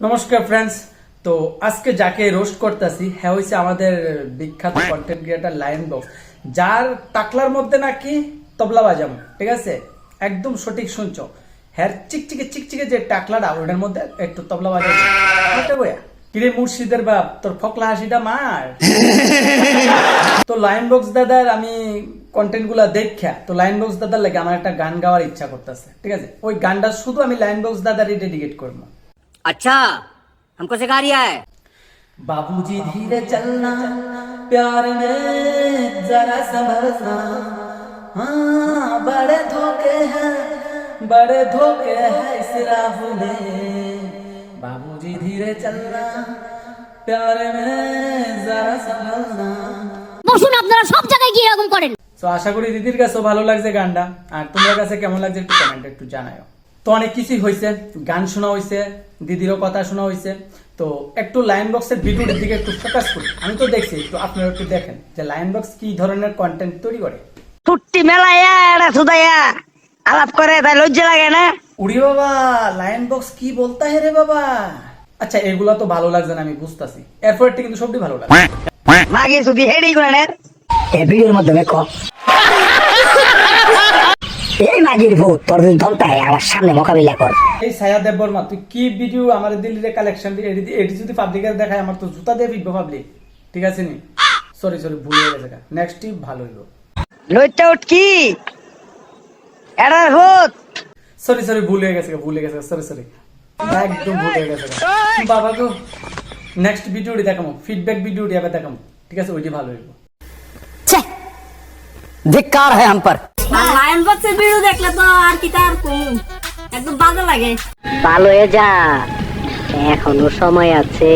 নমস্কার ফ্রেন্ডস তো আজকে যাকে রোস্ট করতেছি হ্যাঁ হয়েছে আমাদের বিখ্যাত কন্টেন্ট ক্রিয়েটার লায়ন বক্স যার টাকলার মধ্যে নাকি তবলা বাজাম ঠিক আছে? একদম সঠিক শুনছো। হ্যাঁ চিকচিকে চিকচিকে যে টাকলাটা ওটার মধ্যে একটু তবলা হাতে বয়া কিরে মুর্শিদের বাপ তোর ফকলা হাসিটা মার। তো লাইন বক্স দাদার আমি কন্টেন্টগুলা দেখা তো লাইন বক্স দাদার লাগে আমার একটা গান গাওয়ার ইচ্ছা করতেছে ঠিক আছে? ওই গানটা শুধু আমি লাইন বক্স দাদারই ডেডিকেট করব। अच्छा हमको सिखा रिया है बाबूजी धीरे चलना प्यार में जरा संभलना हाँ बड़े धोखे हैं बड़े धोखे हैं इस राह में बाबूजी धीरे चलना प्यार में जरा संभलना বসুন আপনারা সব জায়গায় গিয়ে এরকম করেন তো আশা করি দিদির কাছেও ভালো লাগছে গানটা আর তোমার কাছে কেমন লাগছে একটু কমেন্ট একটু জানাও তো অনেক কিছুই হয়েছে গান শোনা হয়েছে দিদিরও কথা শোনা হয়েছে তো একটু লাইন বক্সের ভিডিওর দিকে একটু ফোকাস করি। আমি তো দেখছি একটু আপনারা একটু দেখেন যে লাইন বক্স কি ধরনের কন্টেন্ট তৈরি করে। ফুট্টি মেলাইয়া এটা সুদাইয়া আলাপ করে তাই লজ্জা লাগে না? উড়ি বাবা লাইন বক্স কি বলতা হে রে বাবা? আচ্ছা এগুলা তো ভালো লাগছে না আমি বুঝতাছি। এরপরটি কিন্তু সবটি ভালো লাগে মাগে শুধু হেডি করে এই ভিডিওর মাধ্যমে ক? এই মাগির ভূত তোর যদি ধমতায় আমার সামনে মোকাবিলা কর। এই সায়া দেব বর্মা তুই কি ভিডিও আমার দিল্লির কালেকশন এটি যদি পাবলিকের দেখায় আমার তো জুতা দিয়ে বিব পাবলিক ঠিক আছে নি? সরি সরি ভুল হয়ে গেছে নেক্সট টি ভালো হইল লইটা উঠ কি? এরার ভূত। সরি সরি ভুল হয়ে গেছে ভুল হয়ে গেছে সরি সরি একদম ভুল হয়ে গেছে বাবা তো নেক্সট ভিডিওটি দেখামো ফিডব্যাক ভিডিওটি আবার দেখামো। ঠিক আছে ওইটি ভালো হইল ধিক্কার হ্যাঁ হাম পর। লায়ন বক্সের ভিডিও দেখলে তো আর কি তার কম। একদম বাজে লাগে। ভালো হয়ে যা। এখনও সময় আছে।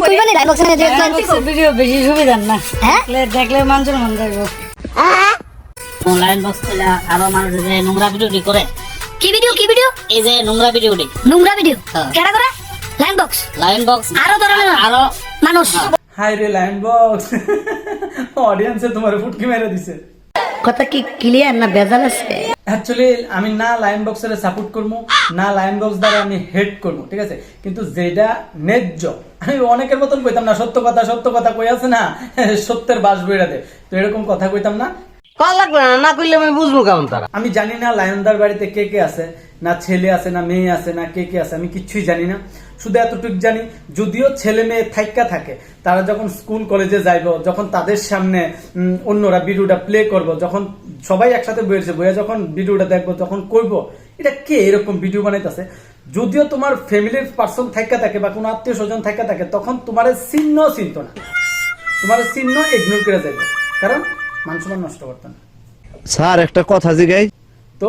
তুই বলে লায়ন বক্সের ভিডিও বেশি সুবিধার না। হ্যাঁ? দেখলে- দেখলে মানুষের মন যাইব অনলাইন বক্স পেলে আরও মানুষ যে নোংরা ভিডিওটি করে। কি ভিডিও? কি ভিডিও? এই যে নোংরা ভিডিওটি নোংরা ভিডিও? হ্যাঁ। কেডা করে? লায়ন বক্স লাইন বক্স আরও ধরনের আরও। মানুষ। হাই রে লাইন বক্স অডিয়েন্সে তোমার ফুটকি মেরে দিছে। কথা কি ক্লিয়ার না বেজাল আছে? অ্যাকচুয়ালি আমি না লাইন বক্সের সাপোর্ট করব না লাইন বক্স দ্বারা আমি হেড করব ঠিক আছে? কিন্তু যেটা ন্যায্য, আমি অনেকের মতন কইতাম না, সত্য কথা সত্য কথা কই আছে না? সত্যের বাস বইরাতে তো এরকম কথা কইতাম না কল লাগবে না না করলে আমি বুঝব কেমন তারা। আমি জানি না লায়নদার বাড়িতে কে কে আছে, না ছেলে আছে, না মেয়ে আছে, না কে কে আছে, আমি জানি না। শুধু এতটুকু জানি, যদিও ছেলে মেয়ে থাইকা থাকে, তারা যখন স্কুল কলেজে যাইব, যখন তাদের সামনে অন্যরা প্লে করব, যখন সবাই একসাথে বইয়েছে বইয়া যখন ভিডিওটা দেখব, তখন কইব, এটা কে এরকম ভিডিও বানাইতেছে? যদিও তোমার ফ্যামিলির পার্সন থাইকা থাকে বা কোনো আত্মীয় স্বজন থাইকা থাকে, তখন তোমার চিহ্ন চিন্ত না। তোমার চিহ্ন ইগনোর করে যাইবে। কারণ মানসম্মান নষ্ট করতেন। স্যার একটা কথা জিগাই। তো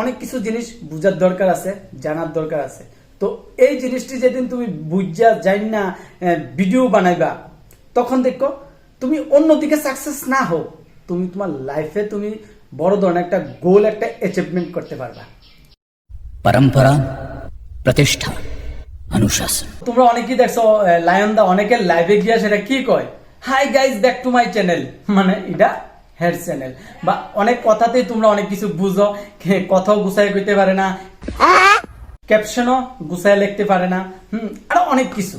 অনেক কিছু জিনিস বুঝার দরকার আছে জানার দরকার আছে। তো এই জিনিসটি যেদিন তুমি বুঝা যাই না ভিডিও বানাইবা তখন দেখো তুমি অন্যদিকে সাকসেস না হো তুমি তোমার লাইফে তুমি বড় ধরনের একটা গোল একটা অ্যাচিভমেন্ট করতে পারবা। পরম্পরা প্রতিষ্ঠা অনুশাসন। তোমরা অনেকেই দেখছ লায়ন দা অনেকের লাইভে গিয়া সেটা কি কয়? Hi guys back to my channel মানে এটা হেড চ্যানেল। বা অনেক কথাতেই তোমরা অনেক কিছু বুঝো কথাও গুছাই কইতে পারে না, ক্যাপশনও গুছায় লিখতে পারে না, হুম, আরও অনেক কিছু।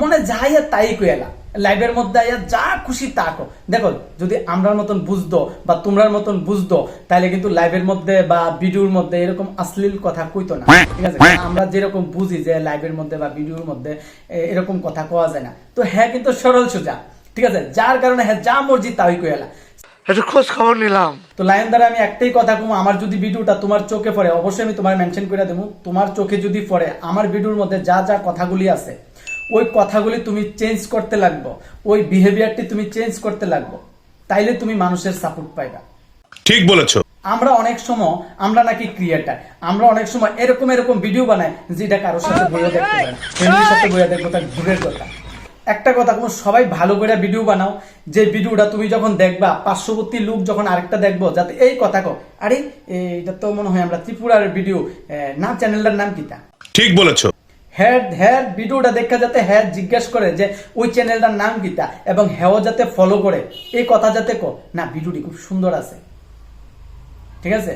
মনে যাইয়া তাই কইলা লাইভের মধ্যে আইয়া যা খুশি তা কো দেখো, যদি আমরার মতন বুঝতো বা তোমরার মতন বুঝতো তাহলে কিন্তু লাইভের মধ্যে বা ভিডিওর মধ্যে এরকম অশ্লীল কথা কইতো না। ঠিক আছে? আমরা যেরকম বুঝি যে লাইভের মধ্যে বা ভিডিওর মধ্যে এরকম কথা কোয়া যায় না। তো হ্যাঁ কিন্তু সরল সোজা। ঠিক আছে? যার কারণে হ্যাঁ যা মর্জি তাই কইলা একটু খোঁজ খবর নিলাম। তো লায়ন দ্বারা আমি একটাই কথা কমু আমার যদি ভিডিওটা তোমার চোখে পড়ে অবশ্যই আমি তোমার মেনশন করে দেবো। তোমার চোখে যদি পড়ে আমার ভিডিওর মধ্যে যা যা কথাগুলি আছে ওই কথাগুলি তুমি চেঞ্জ করতে লাগবো। ওই বিহেভিয়ারটি তুমি চেঞ্জ করতে লাগবো। তাইলে তুমি মানুষের সাপোর্ট পাইবা। ঠিক বলেছ। আমরা অনেক সময় আমরা নাকি ক্রিয়েটার আমরা অনেক সময় এরকম এরকম ভিডিও বানাই যেটা কারোর সাথে বইয়া দেখতে পারেন ফ্যামিলির সাথে বইয়া দেখব তার দূরের কথা। একটা কথা কোনো সবাই ভালো করে ভিডিও বানাও। যে ভিডিওটা তুমি যখন দেখবা পার্শ্ববর্তী লোক যখন আরেকটা দেখব যাতে এই কথা কো আরে এইটা তো মনে হয় আমরা ত্রিপুরার ভিডিও না চ্যানেলটার নাম কিতা? ঠিক বলেছ। হ্যাঁ হ্যাঁ ভিডিওটা দেখা যাতে হ্যাঁ জিজ্ঞেস করে যে ওই চ্যানেলটার নাম কিতা? এবং হ্যাঁ যাতে ফলো করে এই কথা যাতে কো না ভিডিওটি খুব সুন্দর আছে। ঠিক আছে?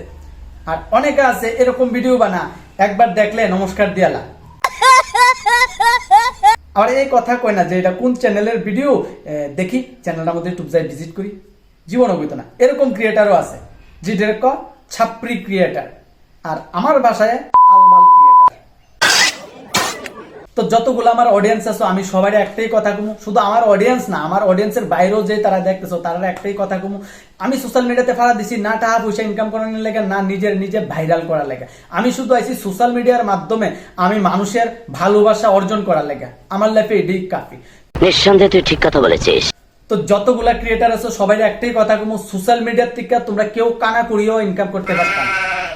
আর অনেকে আছে এরকম ভিডিও বানা একবার দেখলে নমস্কার দিয়ালা। আবার এই কথা কয় না যে এটা কোন চ্যানেলের ভিডিও দেখি চ্যানেলটা মধ্যে ইউটিউব যায় ভিজিট করি। জীবন অবৈধ না। এরকম ক্রিয়েটারও আছে, যে ডিরেক্ট ছাপরি ক্রিয়েটার আর আমার বাসায় ক্রিয়েটার তো যতগুলো আমার অডিয়েন্স আছে আমি সবার একটাই কথা কমু। শুধু আমার অডিয়েন্স না আমার অডিয়েন্সের বাইরেও যে তারা দেখতেছো তারা একটাই কথা কমু। আমি সোশ্যাল মিডিয়াতে ফাড়া দিছি না টাকা পয়সা ইনকাম করানোর লেগে না নিজের নিজে ভাইরাল করার লেগে। আমি শুধু আইছি সোশ্যাল মিডিয়ার মাধ্যমে আমি মানুষের ভালোবাসা অর্জন করার লেগে। আমার লাইফে এটাই কাফি। নিঃসন্দেহে তুই ঠিক কথা বলেছিস। তো যতগুলা ক্রিয়েটার আছে সবাই একটাই কথা কমু সোশ্যাল মিডিয়ার থেকে তোমরা কেউ কানা করিও ইনকাম করতে পারতাম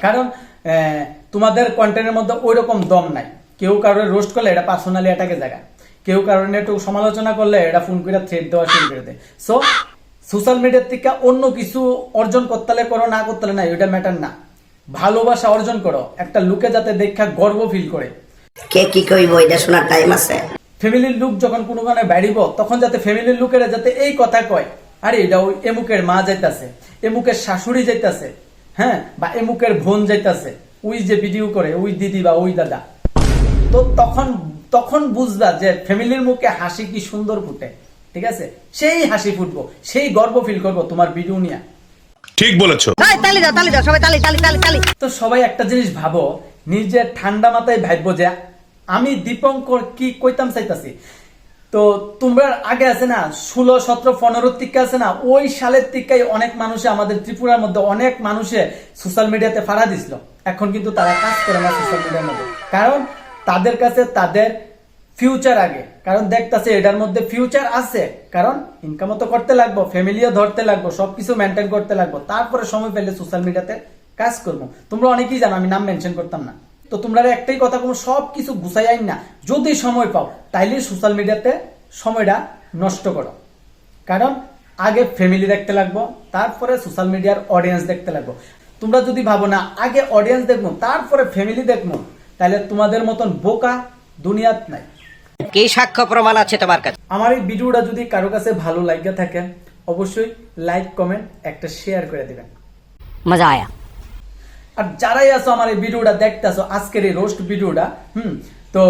কারণ আহ, তোমাদের কন্টেন্টের মধ্যে ওই রকম দম নাই। কেউ কারোর রোস্ট করলে এটা পার্সোনালি এটাকে জায়গা। কেউ নিয়ে একটু সমালোচনা করলে এটা ফোন করে থ্রেড দেওয়া শুরু করে দেয়। সো সোশ্যাল মিডিয়ার থেকে অন্য কিছু অর্জন করতে করো না করতে না ওইটা ম্যাটার না। ভালোবাসা অর্জন করো একটা লুকে যাতে দেখা গর্ব ফিল করে। কে কি কইব এটা শোনার টাইম আছে। ফ্যামিলির লোক যখন কোনো গানে বাড়িব তখন যাতে ফ্যামিলির লোকেরা যাতে এই কথা কয় আরে এটা ওই এমুকের মা যাইতাছে এমুকের শাশুড়ি যাইতাছে হ্যাঁ? বা এমুকের বোন যাইতাছে ওই যে ভিডিও করে ওই দিদি বা ওই দাদা। তো তখন তখন বুঝবা যে ফ্যামিলির মুখে হাসি কি সুন্দর ফুটে ঠিক আছে? সেই হাসি ফুটবো সেই গর্ব ফিল করব তোমার ভিডিও নিয়ে। ঠিক বলেছ। তালি দাও তালি দাও সবাই তালি তালি তালি তালি। তো সবাই একটা জিনিস ভাবো নিজের ঠান্ডা মাথায় ভাববো যে আমি দীপঙ্কর কি কইতাম চাইতাছি? তো তোমরা আগে আছে না ষোলো সতেরো পনেরো টিকা আছে না ওই সালের টিকায় অনেক মানুষে আমাদের ত্রিপুরার মধ্যে অনেক মানুষে সোশ্যাল মিডিয়াতে ফাড়া দিছিল। এখন কিন্তু তারা কাজ করে না সোশ্যাল মিডিয়ার মধ্যে। কারণ তাদের কাছে তাদের ফিউচার আগে। কারণ দেখতাছে এটার মধ্যে ফিউচার আছে। কারণ ইনকামও তো করতে লাগবো ফ্যামিলিও ধরতে লাগবো, সবকিছু মেনটেন করতে লাগবো। তারপরে সময় পেলে সোশ্যাল মিডিয়াতে কাজ করব। তোমরা অনেকেই জানো, আমি নাম মেনশন করতাম না। তো তোমরা একটাই কথা কোনো সব কিছু গুছাই আইন না। যদি সময় পাও, তাইলে সোশ্যাল মিডিয়াতে সময়টা নষ্ট করো। কারণ আগে ফ্যামিলি দেখতে লাগবো, তারপরে সোশ্যাল মিডিয়ার অডিয়েন্স দেখতে লাগবো। তোমরা যদি ভাবো না, আগে অডিয়েন্স দেখব, তারপরে ফ্যামিলি দেখব। তাহলে তোমাদের মতন বোকা দুনিয়াত নাই। কি সাক্ষ্য প্রমাণ আছে তোমার কাছে? আমার এই ভিডিওটা যদি কারও কাছে ভালো লাগে থাকে অবশ্যই লাইক কমেন্ট একটা শেয়ার করে দিবেন। মজা আয়া। আর যারাই আছো আমার এই ভিডিওটা দেখতেছো আজকের এই রোস্ট ভিডিওটা হুম তো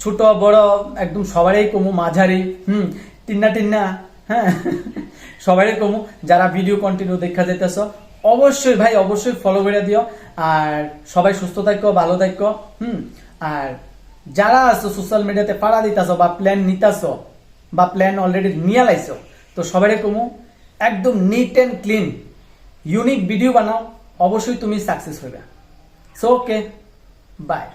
ছোট বড় একদম সবারই কমু মাঝারি হুম টিন্না টিন্না হ্যাঁ সবারই কমু যারা ভিডিও কন্টিনিউ দেখা যেতেছ অবশ্যই ভাই, অবশ্যই ফলো করে দিও। আর সবাই সুস্থ থাকো, ভালো থাকো, হুম? আর যারা আছো সোশ্যাল মিডিয়াতে পাড়া দিতেছ বা প্ল্যান নিতাছো বা প্ল্যান অলরেডি নিয়ে লাইছো, তো সবারই কমু, একদম neat and clean unique video বানাও, অবশ্যই তুমি সাকসেস হবে সো ওকে বাই